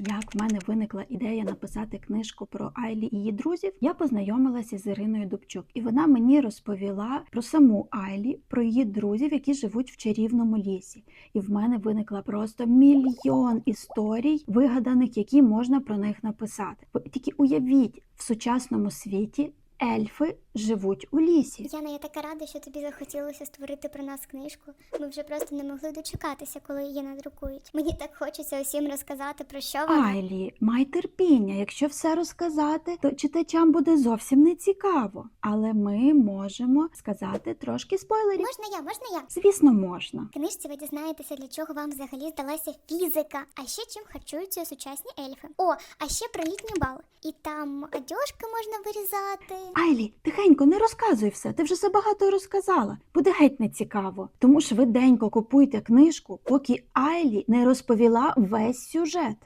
Як в мене виникла ідея написати книжку про Айлі і її друзів, я познайомилася з Іриною Дубчук, і вона мені розповіла про саму Айлі, про її друзів, які живуть в чарівному лісі. І в мене виникла просто мільйон історій, вигаданих, які можна про них написати. Тільки уявіть, в сучасному світі ельфи живуть у лісі. Яна, я така рада, що тобі захотілося створити про нас книжку. Ми вже просто не могли дочекатися, коли її надрукують. Мені так хочеться усім розказати про що вона. Айлі, май терпіння. Якщо все розказати, то читачам буде зовсім не цікаво. Але ми можемо сказати трошки спойлерів. Можна я, можна я? Звісно, можна. В книжці ви дізнаєтеся, для чого вам взагалі здалася фізика, а ще чим харчуються сучасні ельфи. О, а ще про літній бал. І там одяжки можна вирізати. Айлі, тихенько, не розказуй все. Ти вже забагато розказала. Буде геть не цікаво. Тому швиденько купуйте книжку, поки Айлі не розповіла весь сюжет.